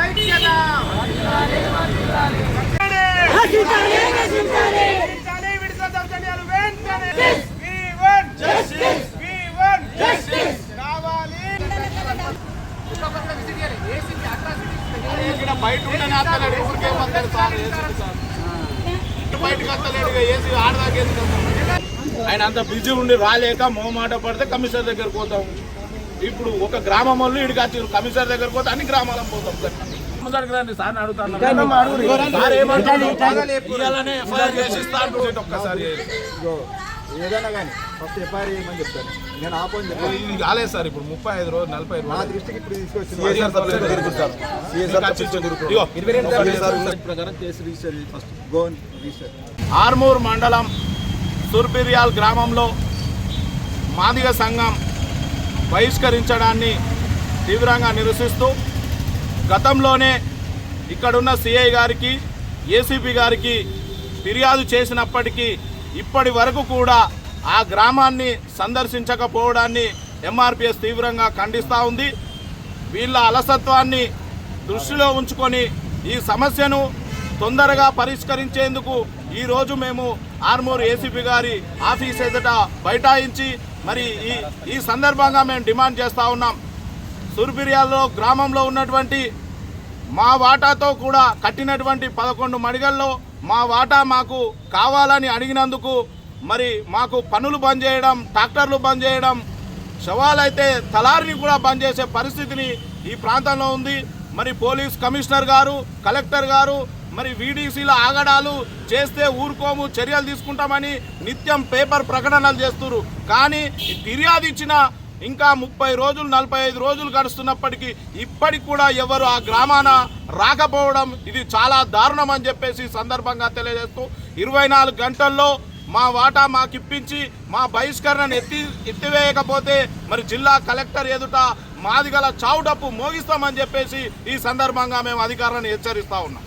ఐక్యత. బయట ఉండని అత్తలేడు ఊరికే వస్తాడు సార్ ఏసీ బయటకు వస్తలేడు? ఆయన అంత బిజీ ఉండి రాలేక మొహమాట పడితే కమిషనర్ దగ్గరకు పోతాం ఇప్పుడు ఒక గ్రామం వాళ్ళు ఇడికి వచ్చి కమిషనర్ దగ్గరకు పోతే అన్ని గ్రామాలకు పోతాం సార్. అడుగుతాను. ఒక్కసారి. ఏదైనా కానీ ఫస్ట్ ఎఫ్ఐఆర్ చేయమని చెప్తాను నేను ఆపోని చెప్పాను. ఇది కాలేదు సార్ ఇప్పుడు ముప్పై ఐదు రోజులు నలభై ఐదు నా రోజులు. దృష్టికి ఇప్పుడు ఆర్మూర్ మండలం సుర్బిర్యాల్ గ్రామంలో మాదిగ సంఘం బహిష్కరించడాన్ని తీవ్రంగా నిరసిస్తూ గతంలోనే ఇక్కడున్న సిఐ గారికి ఏసీపీ గారికి ఫిర్యాదు చేసినప్పటికీ ఇప్పటి వరకు కూడా ఆ గ్రామాన్ని సందర్శించకపోవడాన్ని ఎంఆర్పిఎస్ తీవ్రంగా ఖండిస్తూ ఉంది. వీళ్ళ అలసత్వాన్ని దృష్టిలో ఉంచుకొని ఈ సమస్యను తొందరగా పరిష్కరించేందుకు ఈరోజు మేము ఆర్మూర్ ఏసీపీ గారి ఆఫీస్ ఎదుట బైఠాయించి మరి ఈ ఈ సందర్భంగా మేము డిమాండ్ చేస్తూ ఉన్నాం. సూర్పిరియాల్లో గ్రామంలో ఉన్నటువంటి మా వాటాతో కూడా కట్టినటువంటి పదకొండు మడిగల్లో మా వాటా మాకు కావాలని అడిగినందుకు మరి మాకు పనులు బంద్ చేయడం ట్రాక్టర్లు బంద్ చేయడం శవాలైతే తలారిని కూడా బంద్ చేసే పరిస్థితిని ఈ ప్రాంతంలో ఉంది. మరి పోలీస్ కమిషనర్ గారు కలెక్టర్ గారు మరి వీడీసీల ఆగడాలు చేస్తే ఊరుకోము చర్యలు తీసుకుంటామని నిత్యం పేపర్ ప్రకటనలు చేస్తున్నారు కానీ ఫిర్యాదు ఇచ్చిన ఇంకా ముప్పై రోజులు నలభై ఐదు రోజులు గడుస్తున్నప్పటికీ ఇప్పటికి కూడా ఎవరు ఆ గ్రామాన రాకపోవడం ఇది చాలా దారుణం అని చెప్పేసి సందర్భంగా తెలియజేస్తూ ఇరవై నాలుగు గంటల్లో మా వాటా మాకు ఇప్పించి మా బహిష్కరణను ఎత్తి ఎత్తివేయకపోతే మరి జిల్లా కలెక్టర్ ఎదుట మాదిగల చావుడప్పు మోగిస్తామని చెప్పేసి ఈ సందర్భంగా మేము అధికారులను హెచ్చరిస్తా ఉన్నాం.